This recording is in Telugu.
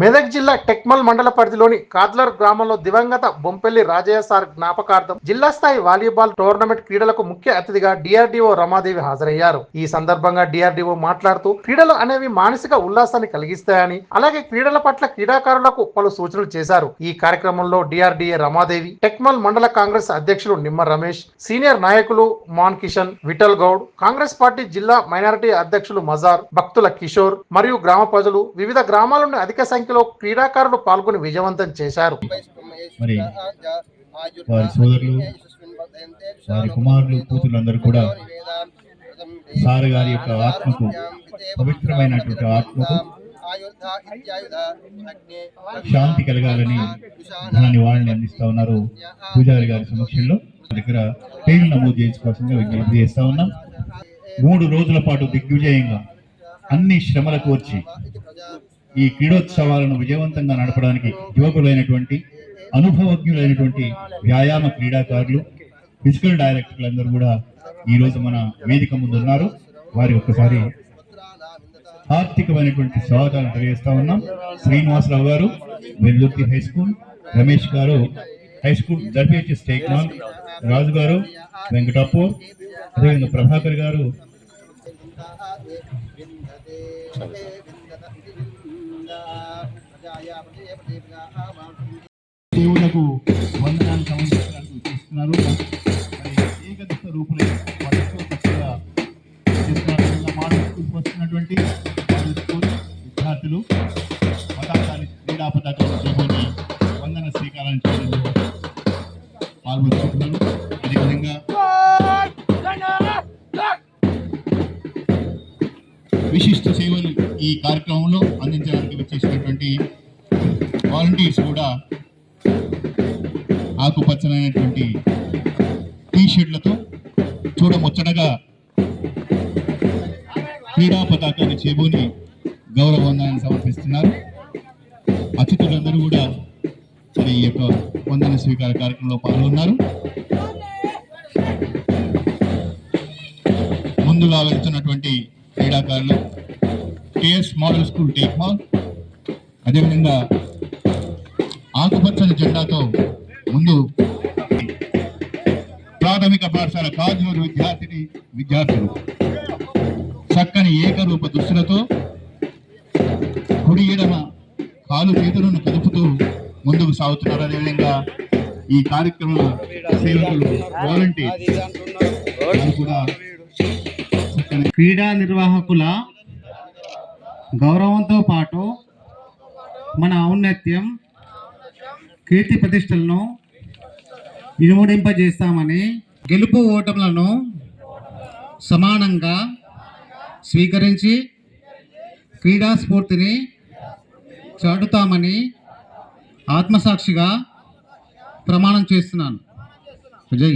మెదక్ జిల్లా టెక్మల్ మండల పరిధిలోని కాద్లర్ గ్రామంలో దివంగత బొంపెల్లి రాజయ్య సార్ జ్ఞాపకార్థం జిల్లా స్థాయి వాలీబాల్ టోర్నమెంట్ క్రీడలకు ముఖ్య అతిథిగా డిఆర్డీఓ రమాదేవి హాజరయ్యారు. ఈ సందర్భంగా డిఆర్డీఓ మాట్లాడుతూ క్రీడలు అనేవి మానసిక ఉల్లాసాన్ని కలిగిస్తాయని అలాగే క్రీడల పట్ల క్రీడాకారులకు పలు సూచనలు చేశారు. ఈ కార్యక్రమంలో డిఆర్డీఏ రమాదేవి టెక్మల్ మండల కాంగ్రెస్ అధ్యక్షులు నిమ్మ రమేష్ సీనియర్ నాయకులు మాన్ కిషన్ విఠల్ గౌడ్ కాంగ్రెస్ పార్టీ జిల్లా మైనారిటీ అధ్యక్షులు మజార్ భక్తుల కిషోర్ మరియు గ్రామ ప్రజలు వివిధ గ్రామాల నుండి అధిక సంఖ్య సంఖ్యలో క్రీడాకారులు పాల్గొని విజయవంతం చేశారు. మరి వారి సోదరులు వారి కుమారులు కూతుర్లందరూ కూడా సార్ గారి యొక్క ఆత్మకు పవిత్రమైనటువంటి ఆత్మకు శాంతి కలగాలని దాని నివాళిని అందిస్తా ఉన్నారు పూజారి గారి సమక్షంలో. దగ్గర పేరు నమోదు చేసుకోవాల్సిందిగా విజ్ఞప్తి చేస్తా ఉన్నాం. మూడు రోజుల పాటు దిగ్విజయంగా అన్ని శ్రమలకు వచ్చి ఈ క్రీడోత్సవాలను విజయవంతంగా నడపడానికి యువకులైనటువంటి అనుభవజ్ఞులైనటువంటి వ్యాయామ క్రీడాకారులు ఫిజికల్ డైరెక్టర్లు అందరూ కూడా ఈ రోజు మన వేదిక ముందు ఉన్నారు. వారి ఒక్కసారి ఆర్థికమైనటువంటి స్వాగతాలు తెలియజేస్తా ఉన్నాం. శ్రీనివాసరావు గారు Vellurthi high school Ramesh garu high school దర్పేచి Tekmal Raju garu Venkatapur అదేవిధంగా ప్రభాకర్ గారు. దేవులకు వందనాలు సమర్పించడానికి చేస్తున్నారు. మరి ఏకదిశ రూపులే వాళ్ళు వస్తున్నటువంటి స్కూల్ విద్యార్థులు పతాకాన్ని క్రీడా పతాకాలు చేపట్టి వందన శ్రీకారం కార్యక్రమంలో అందించడానికి వచ్చేసినటువంటి వాలంటీర్స్ కూడా ఆకుపచ్చనైనటువంటి టీ షర్ట్లతో చూడముచ్చటగా క్రీడా పతాకాన్ని చేబోని గౌరవ వందనాన్ని సమర్పిస్తున్నారు. అతిథులందరూ కూడా మరి ఈ యొక్క వందన స్వీకార కార్యక్రమంలో పాల్గొన్నారు. ముందుగా వెళ్తున్నటువంటి క్రీడాకారులు TS model school Tekmal అదేవిధంగా ఆకుపచ్చని జెండాతో ముందు ప్రాథమిక పాఠశాల కాజూరు విద్యార్థిని విద్యార్థులు. చక్కని ఏకరూప దుస్తులతో కుడి ఎడమ కాలు చేతులను కదుపుతూ ముందుకు సాగుతున్నారు. అదేవిధంగా ఈ కార్యక్రమంలో సేవకులు వాలంటీర్ కూడా క్రీడా నిర్వాహకుల గౌరవంతో పాటు మన ఔన్నత్యం కీర్తి ప్రతిష్టలను ఇనుముడింపజేస్తామని గెలుపు ఓటములను సమానంగా స్వీకరించి క్రీడా స్ఫూర్తిని చాటుతామని ఆత్మసాక్షిగా ప్రమాణం చేస్తున్నాను. జై